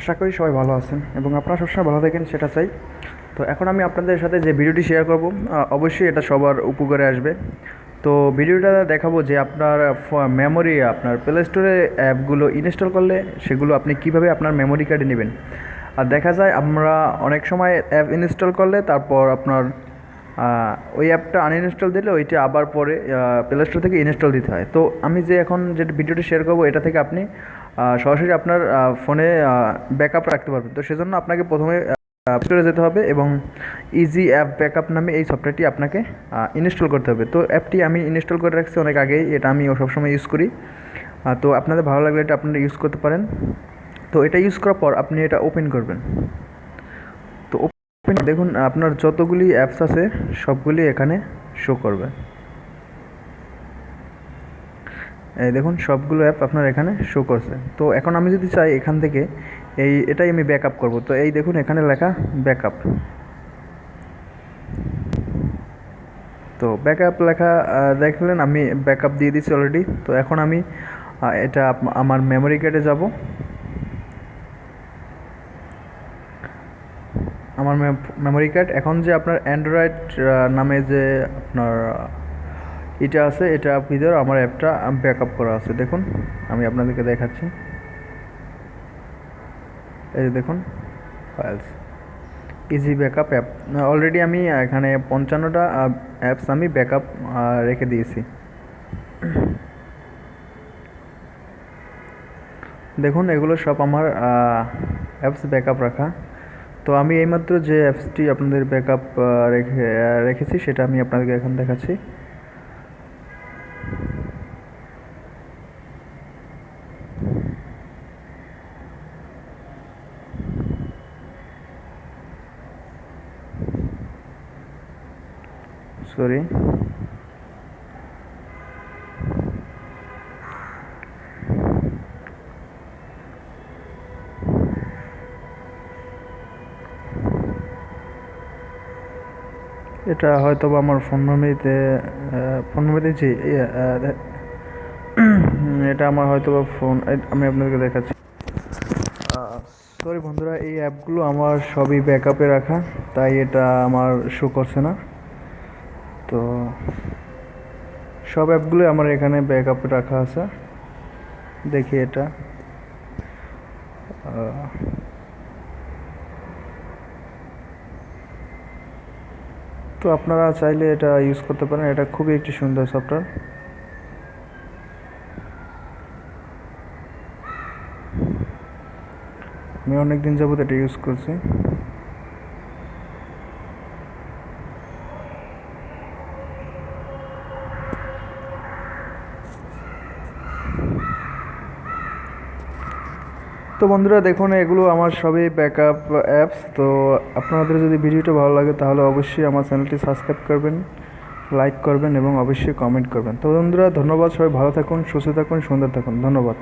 আশা করি সবাই ভালো আছেন এবং আপনারা সবসময় ভালো থাকেন, সেটা চাই। তো এখন আমি আপনাদের সাথে যে ভিডিওটি শেয়ার করব অবশ্যই এটা সবার উপকারে আসবে। তো ভিডিওটা দেখাবো যে আপনার মেমোরি আপনার প্লে স্টোরে অ্যাপগুলো ইনস্টল করলে সেগুলো আপনি কীভাবে আপনার মেমোরি কার্ডে নেবেন। আর দেখা যায় আমরা অনেক সময় অ্যাপ ইনস্টল করলে তারপর আপনার ওই অ্যাপটা আনইনস্টল দিলে ওইটা আবার পরে প্লে স্টোর থেকে ইনস্টল দিতে হয়। তো আমি যে এখন যে ভিডিওটি শেয়ার করব, এটা থেকে আপনি সরাসরি আপনার ফোনে ব্যাকআপ রাখতে পারবেন। তো সেজন্য আপনাকে প্রথমে স্টোরে যেতে হবে এবং ইজি অ্যাপ ব্যাকআপ নামে এই সফটওয়্যারটি আপনাকে ইনস্টল করতে হবে। তো অ্যাপটি আমি ইনস্টল করে রাখছি অনেক আগেই, এটা আমি সবসময় ইউজ করি। তো আপনাদের ভালো লাগলে এটা আপনারা ইউজ করতে পারেন। তো এটা ইউজ করার পর আপনি এটা ওপেন করবেন। তো ওপেন দেখুন, আপনার যতগুলি অ্যাপস আছে, সবগুলি এখানে শো করবে এই দেখুন, সবগুলো অ্যাপ আপনার এখানে শো করছে। তো এখন আমি যদি চাই এখান থেকে, এই, এটাই আমি ব্যাকআপ করব। তো এই দেখুন, এখানে লেখা ব্যাকআপ তো ব্যাকআপ লেখা দেখলেন, আমি ব্যাকআপ দিয়ে দিচ্ছি অলরেডি তো এখন আমি এটা আমার মেমোরি কার্ডে যাব। আমার মেমোরি কার্ড এখন যে আপনার অ্যান্ড্রয়েড নামে যে আপনার এটা আছে, এটা ভিতরে আমার অ্যাপটা ব্যাকআপ করা আছে। দেখুন, আমি আপনাদেরকে দেখাচ্ছি। এই যে দেখুন files easy backup app already আমি এখানে পঞ্চান্নটা অ্যাপস আমি ব্যাকআপ রেখে দিয়েছি। দেখুন, এগুলো সব আমার অ্যাপস ব্যাকআপ রাখা। তো আমি এইমাত্র যে অ্যাপসটি আপনাদের ব্যাকআপ রেখে রেখেছি, সেটা আমি আপনাদেরকে এখন দেখাচ্ছি। সরি এটা হয়তো বা আমার ফোন মেমোরিতে ফোন মেমোরিতে এটা আমার হয়তো বা ফোন আমি আপনাদেরকে দেখাচ্ছি। সরি বন্ধুরা, এই অ্যাপগুলো আমার সবই ব্যাকআপে রাখা, তাই এটা আমার শো করছে না। তো সব অ্যাপগুলো আমার এখানে ব্যাক ব্যাকআপে রাখা আছে। দেখি এটা। তো আপনারা চাইলে এটা ইউজ করতে পারেন। এটা খুবই একটি সুন্দর সফটওয়্যার আমি অনেক দিন যাবত এটা ইউজ করছি। তো বন্ধুরা দেখুন, এগুলো আমার সবই ব্যাক আপ অ্যাপস তো আপনাদের যদি ভিডিওটা ভালো লাগে, তাহলে অবশ্যই আমার চ্যানেলটি সাবস্ক্রাইব করবেন লাইক করবেন এবং অবশ্যই কমেন্ট করবেন। তো বন্ধুরা, ধন্যবাদ সবাই। ভালো থাকুন, সুস্থ থাকুন, সুন্দর থাকুন। ধন্যবাদ।